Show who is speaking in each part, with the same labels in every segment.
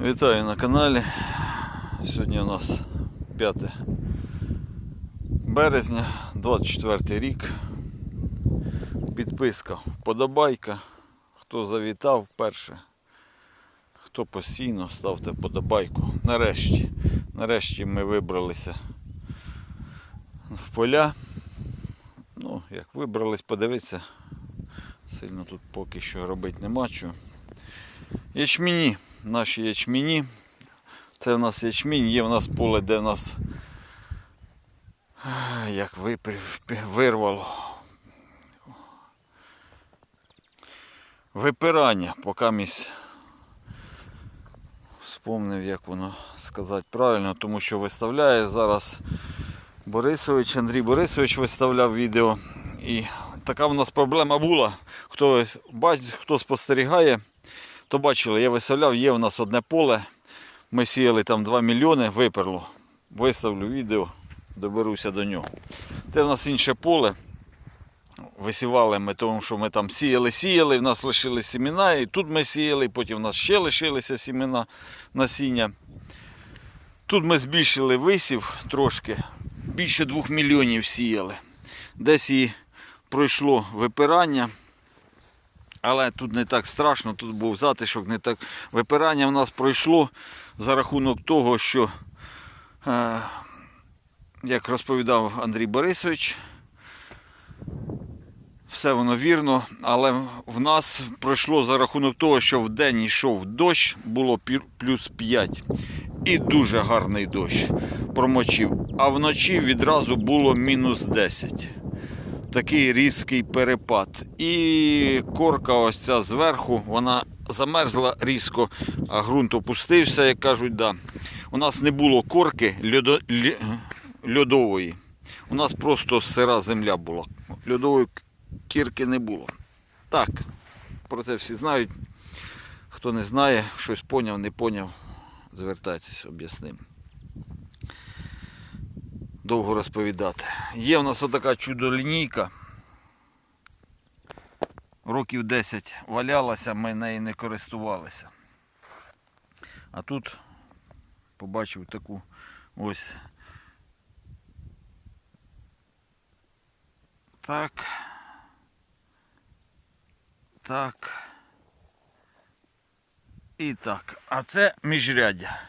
Speaker 1: Вітаю на каналі. Сьогодні у нас 5 березня, 24 рік. Підписка, вподобайка. Хто завітав вперше, хто постійно, ставте подобайку. Нарешті нарешті ми вибралися в поля. Ну, як вибрались, подивитися, сильно тут поки що робити нема чого. Ячміні наші ячміні. Це в нас ячмінь, є в нас поле, де в нас як випрів, вирвало. Випирання, поки місь вспомнив, як воно сказати правильно, тому що виставляє зараз Борисович, Андрій Борисович виставляв відео. І така в нас проблема була. Хто бачить, хто спостерігає. То бачили, я виселяв, є в нас одне поле. Ми сіяли там 2 мільйони, виперло. Виставлю відео, доберуся до нього. Це в нас інше поле. Висівали ми, тому що ми там сіяли, сіяли, в нас лишилися сімена, і тут ми сіяли, потім в нас ще лишилися сімена насіння. Тут ми збільшили висів трошки, більше 2 мільйонів сіяли. Десь і пройшло випирання. Але тут не так страшно, тут був затишок, не так. Випирання в нас пройшло за рахунок того, що, е, як розповідав Андрій Борисович, все воно вірно, але в нас пройшло за рахунок того, що в день йшов дощ, було плюс 5. І дуже гарний дощ промочив. А вночі відразу було мінус 10 такий різкий перепад. І корка ось ця зверху, вона замерзла різко, а ґрунт опустився, як кажуть, да. у нас не було корки льодо... льодової. У нас просто сира земля була. Льодової кірки не було. Так, про це всі знають. Хто не знає, щось поняв, не поняв, звертайтесь, об'ясним довго розповідати. Є в нас отака чудо-лінійка. Років 10 валялася, ми нею не користувалися. А тут побачив таку ось так. Так. І так. А це міжряддя.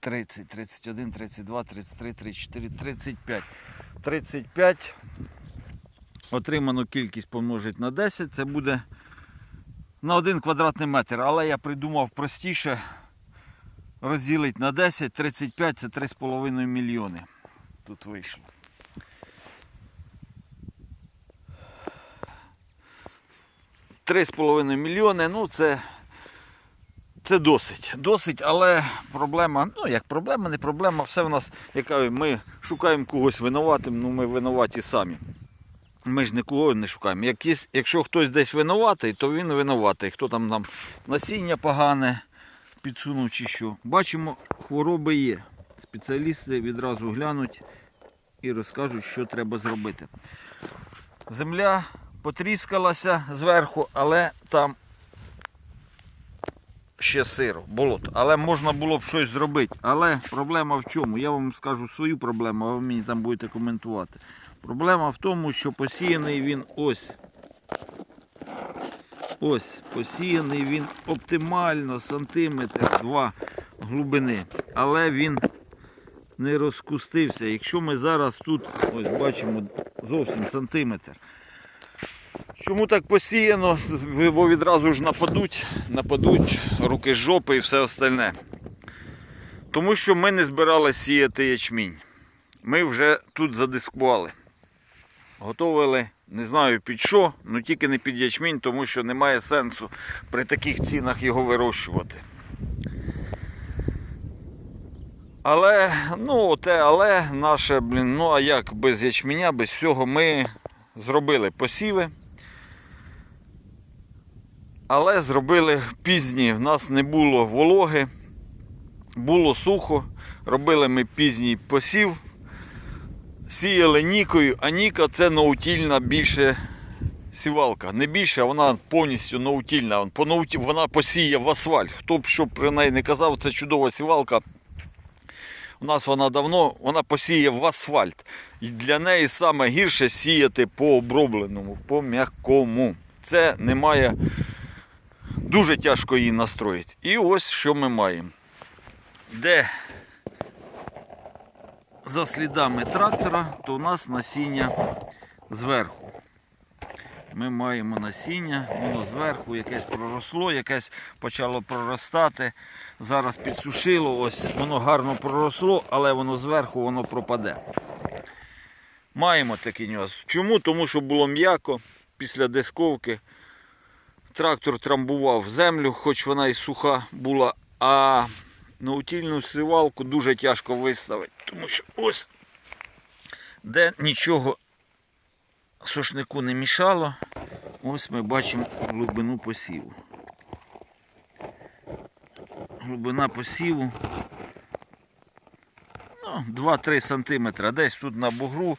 Speaker 1: 30, 31, 32, 33, 34, 35. 35. Отриману кількість помножить на 10, це буде на 1 квадратний метр. Але я придумав простіше розділити на 10, 35 це 3,5 мільйони. Тут вийшло. Три з половиною мільйони, ну це це досить, досить, але проблема, ну як проблема, не проблема, все в нас, яка ми шукаємо когось винуватим, ну ми винуваті самі. Ми ж нікого не шукаємо. Як якщо хтось десь винуватий, то він винуватий. Хто там нам насіння погане підсунув чи що. Бачимо, хвороби є. Спеціалісти відразу глянуть і розкажуть, що треба зробити. Земля потріскалася зверху, але там ще сиро, болото. Але можна було б щось зробити. Але проблема в чому? Я вам скажу свою проблему, а ви мені там будете коментувати. Проблема в тому, що посіяний він ось. Ось, посіяний він оптимально сантиметр два глибини, але він не розкустився. Якщо ми зараз тут ось бачимо зовсім сантиметр, Чому так посіяно? Бо відразу ж нападуть, нападуть руки жопи і все остальне. Тому що ми не збиралися сіяти ячмінь. Ми вже тут задискували. Готовили, не знаю під що, але ну тільки не під ячмінь, тому що немає сенсу при таких цінах його вирощувати. Але, ну, те, але наше, блін, ну а як без ячменя, без всього ми зробили посіви. Але зробили пізні, в нас не було вологи, було сухо. Робили ми пізній посів, сіяли нікою, а ніка це наутільна більше сівалка. Не більше, а вона повністю наутільна. Вона посіє в асфальт. Хто б що про неї не казав, це чудова сівалка. У нас вона давно вона посіє в асфальт. І для неї саме гірше сіяти по обробленому, по м'якому. Це немає. Дуже тяжко її настроїти. І ось що ми маємо. Де за слідами трактора, то у нас насіння зверху. Ми маємо насіння, воно зверху якесь проросло, якесь почало проростати. Зараз підсушило, ось воно гарно проросло, але воно зверху воно пропаде. Маємо такий нюанс. Чому? Тому що було м'яко після дисковки трактор трамбував землю, хоч вона і суха була, а наутільну сівалку дуже тяжко виставити, тому що ось де нічого сушнику не мішало, ось ми бачимо глибину посіву. Глибина посіву. 2-3 ну, см. Десь тут на бугру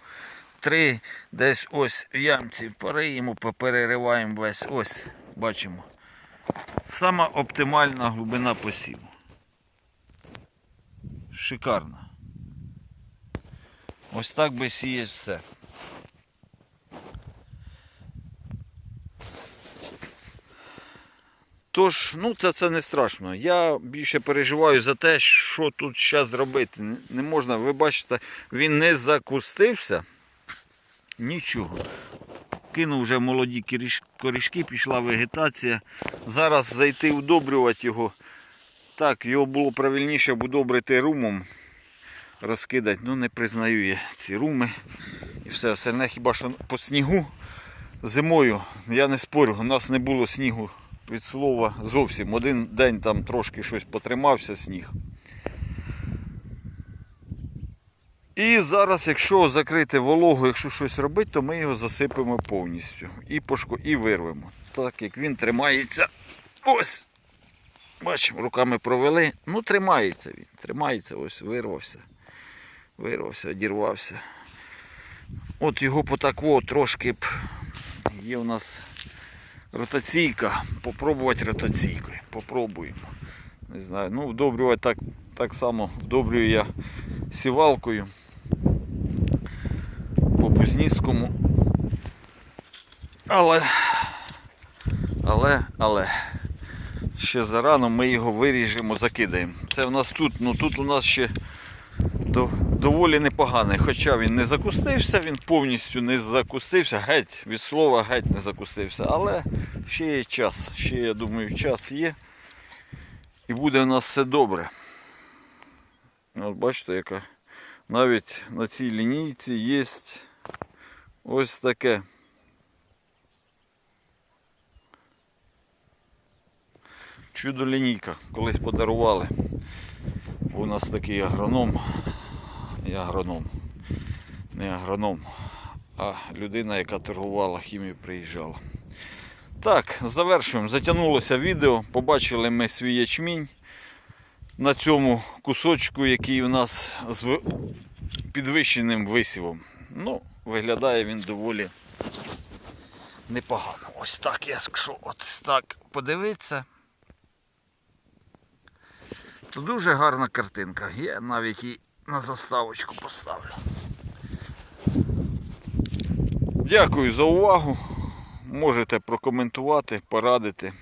Speaker 1: 3, десь ось в ямці переїмо, поперериваємо весь ось бачимо, сама оптимальна глибина посіву. Шикарна. Ось так би сієш все. Тож, ну це це не страшно. Я більше переживаю за те, що тут зараз зробити. Не можна, ви бачите, він не закустився. Нічого кинув вже молоді корішки, пішла вегетація. Зараз зайти удобрювати його. Так, його було правильніше удобрити румом. Розкидати, ну не признаю я ці руми. І все, остальне хіба що по снігу зимою, я не спорю, у нас не було снігу від слова зовсім. Один день там трошки щось потримався сніг. І зараз, якщо закрити вологу, якщо щось робити, то ми його засипемо повністю і пошко, і вирвемо. Так як він тримається. Ось. Бачимо, руками провели. Ну, тримається він. Тримається, ось, вирвався. Вирвався, одірвався. От його потакло трошки б є у нас ротаційка. Попробувати ротаційкою. Попробуємо. Не знаю, ну вдобрювати так так само вдобрюю я сівалкою. Кузнівському. Але, але, але, ще зарано ми його виріжемо, закидаємо. Це в нас тут, ну тут у нас ще доволі непоганий. Хоча він не закустився, він повністю не закустився, геть, від слова геть не закустився. Але ще є час, ще, я думаю, час є. І буде у нас все добре. От бачите, яка навіть на цій лінійці є Ось таке. Чудо лінійка, колись подарували. у нас такий агроном, я агроном, не агроном, а людина, яка торгувала хімію, приїжджала. Так, завершуємо. Затягнулося відео, побачили ми свій ячмінь на цьому кусочку, який у нас з підвищеним висівом. Ну, Виглядає він доволі непогано. Ось так, якщо от так подивитися, то дуже гарна картинка. Я навіть її на заставочку поставлю. Дякую за увагу. Можете прокоментувати, порадити.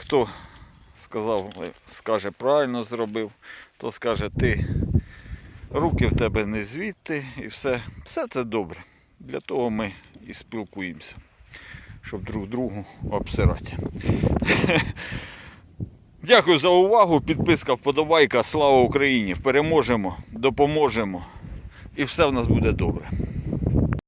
Speaker 1: Хто сказав, скаже правильно зробив, то скаже ти руки в тебе не звідти і все все це добре. Для того ми і спілкуємося, щоб друг другу обсирати. Дякую за увагу. Підписка, вподобайка. Слава Україні! Переможемо, допоможемо і все в нас буде добре.